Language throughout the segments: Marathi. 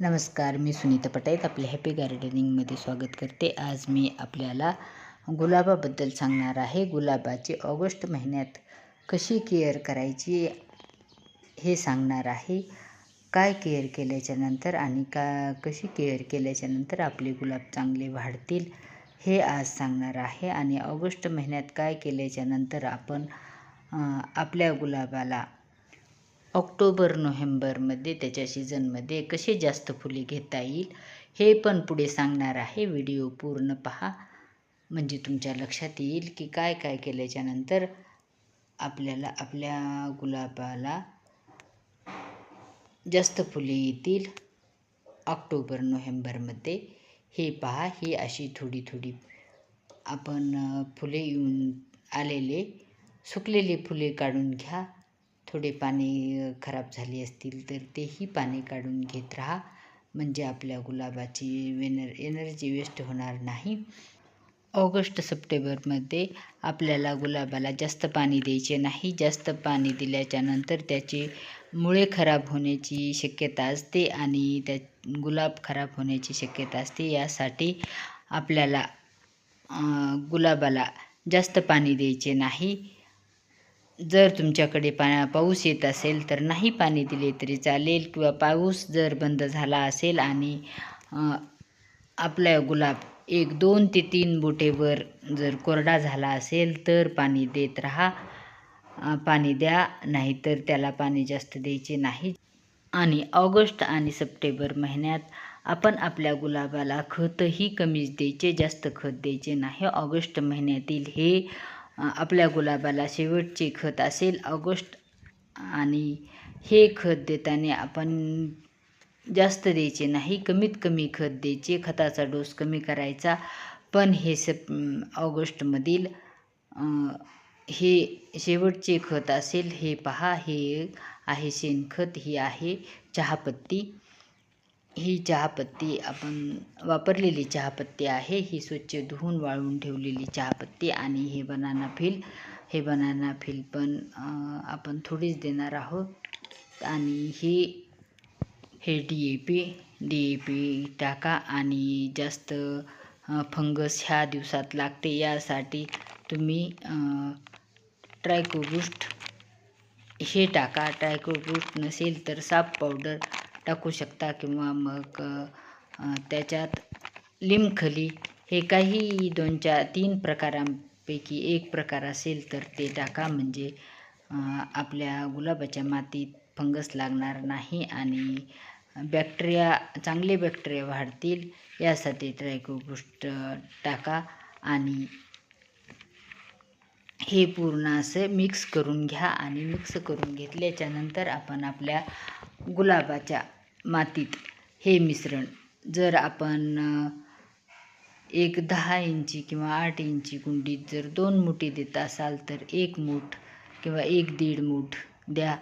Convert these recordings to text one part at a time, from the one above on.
नमस्कार मी सुनीता पटाईत आपल्या हॅपी गार्डनिंगमध्ये स्वागत करते. आज मी आपल्याला गुलाबाबद्दल सांगणार आहे. गुलाबाची ऑगस्ट महिन्यात कशी केअर करायची हे सांगणार आहे. काय केअर केल्याच्यानंतर आणि का कशी केअर केल्याच्यानंतर आपले गुलाब चांगले वाढतील हे आज सांगणार आहे. आणि ऑगस्ट महिन्यात काय केल्याच्यानंतर आपण आपल्या गुलाबाला ऑक्टोबर नोव्हेंबरमध्ये त्याच्या सीझनमध्ये कसे जास्त फुले घेता येईल हे पण पुढे सांगणार आहे. व्हिडिओ पूर्ण पहा. म्हणजे तुमच्या लक्षात येईल की काय काय केल्याच्यानंतर आपल्याला आपल्या गुलाबाला जास्त फुले येतील. ऑक्टोबर नोव्हेंबरमध्ये हे पहा. ही अशी थोडी थोडी आपण फुले येऊन आलेले सुकलेली फुले काढून घ्या. थोडे पाणी खराब झाली असतील तर तेही पाणी काढून घेत राहा. म्हणजे आपल्या गुलाबाची वेनर एनर्जी वेस्ट होणार नाही. ऑगस्ट सप्टेंबरमध्ये आपल्याला गुलाबाला जास्त पाणी द्यायचे नाही. जास्त पाणी दिल्याच्या नंतर त्याची मुळे खराब होण्याची शक्यता असते आणि त्या गुलाब खराब होण्याची शक्यता असते. यासाठी आपल्याला गुलाबाला जास्त पाणी द्यायचे नाही. जर तुमच्याकडे पा पाऊस येत असेल तर नाही पाणी दिले तरी चालेल किंवा पाऊस जर बंद झाला असेल आणि आपल्या आपला गुलाब एक दोन ते तीन बोटेवर जर कोरडा झाला असेल तर पाणी देत राहा. पाणी द्या नाहीतर त्याला पाणी जास्त द्यायचे नाही. आणि ऑगस्ट आणि सप्टेंबर महिन्यात आपण आपल्या गुलाबाला खतही कमीच द्यायचे जास्त खत द्यायचे नाही. ऑगस्ट महिन्यातील हे आपल्या गुलाबाला शेवटचे खत असेल ऑगस्ट आणि हे खत देताना आपण जास्त द्यायचे नाही कमीत कमी खत द्यायचे खताचा डोस कमी करायचा. पण हे सप ऑगस्टमधील हे शेवटचे खत असेल हे पहा हे आहे शेणखत ही आहे चहापत्ती. ही चहापत्ती आपण वापरलेली चहापत्ती आहे. ही स्वच्छ धुवून वाळवून ठेवलेली चहापत्ती आणि हे बनाना फील हे बनाना फील पण आपण थोडीच देणार आहोत. आणि हे हे D A P D A P टाका आणि जास्त फंगस ह्या दिवसात लागते यासाठी तुम्ही ट्रायकोबुस्ट हे टाका. ट्रायकोबुस्ट नसेल तर साप पावडर टाकू शकता किंवा मग त्याच्यात लिमखली हे काही दोन चार तीन प्रकारांपैकी एक प्रकार असेल तर ते टाका. म्हणजे आपल्या गुलाबाच्या मातीत फंगस लागणार नाही आणि बॅक्टेरिया चांगले बॅक्टेरिया वाढतील यासाठी ट्रायकोबूस्ट टाका आणि हे पूर्ण असं मिक्स करून घ्या आणि मिक्स करून घेतल्याच्यानंतर आपण आपल्या गुलाबाच्या मातीत. हे मिश्रण जर आपण एक दहा इंची किंवा आठ इंची कुंडीत जर दोन मुठी देत असाल तर एक मूठ किंवा एक दीड मूठ द्या.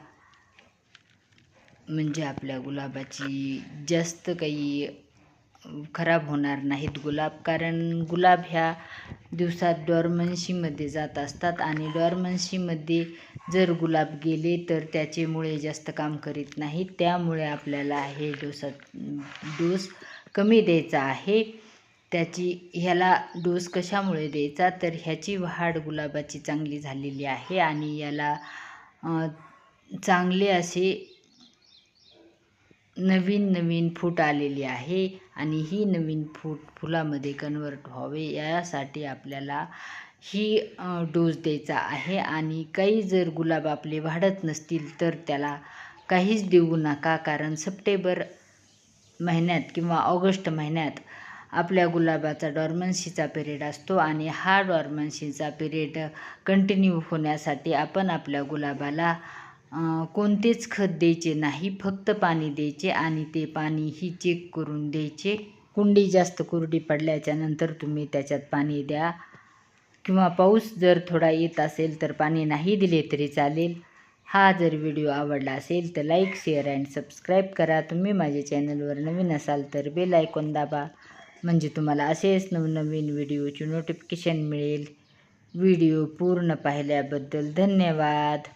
म्हणजे आपल्या गुलाबाची जास्त काही खराब होणार नाहीत गुलाब. कारण गुलाब ह्या दिवसात डॉर्मन्सीमध्ये जात असतात आणि डॉर्मन्सीमध्ये जर गुलाब गेले तर त्याचे मुळे जास्त काम करीत नाहीत. त्यामुळे आपल्याला हे डोसात डोस कमी द्यायचा आहे. त्याची ह्याला डोस कशामुळे द्यायचा? तर ह्याची वाढ गुलाबाची चांगली झालेली आहे आणि याला चांगले असे नवीन नवीन फूट आलेली आहे आणि ही नवीन फूट फुलामध्ये कन्वर्ट व्हावे यासाठी आपल्याला ही डोस द्यायचा आहे. आणि काही जर गुलाब आपले वाढत नसतील तर त्याला काहीच देऊ नका. कारण सप्टेंबर महिन्यात किंवा ऑगस्ट महिन्यात आपल्या गुलाबाचा डॉर्मन्सीचा पिरियड असतो आणि हा डॉर्मन्सीचा पिरियड कंटिन्यू होण्यासाठी आपण आपल्या गुलाबाला कोणतेच खत द्यायचे नाही फक्त पाणी द्यायचे आणि ते पाणी ही चेक करून द्यायचे. कुंडी जास्त कोरडी पडल्याच्या नंतर तुम्ही त्याच्यात पाणी द्या. किंवा पाऊस जर थोडा येत असेल तर पाणी नाही दिले तरी चालेल. हा जर व्हिडिओ आवडला असेल तर लाईक शेअर अँड सबस्क्राईब करा. तुम्ही माझ्या चॅनलवर नवीन असाल तर बेल आयकॉन दाबा. म्हणजे तुम्हाला असेच नवनवीन व्हिडिओची नोटिफिकेशन मिळेल. व्हिडिओ पूर्ण पाहिल्याबद्दल धन्यवाद.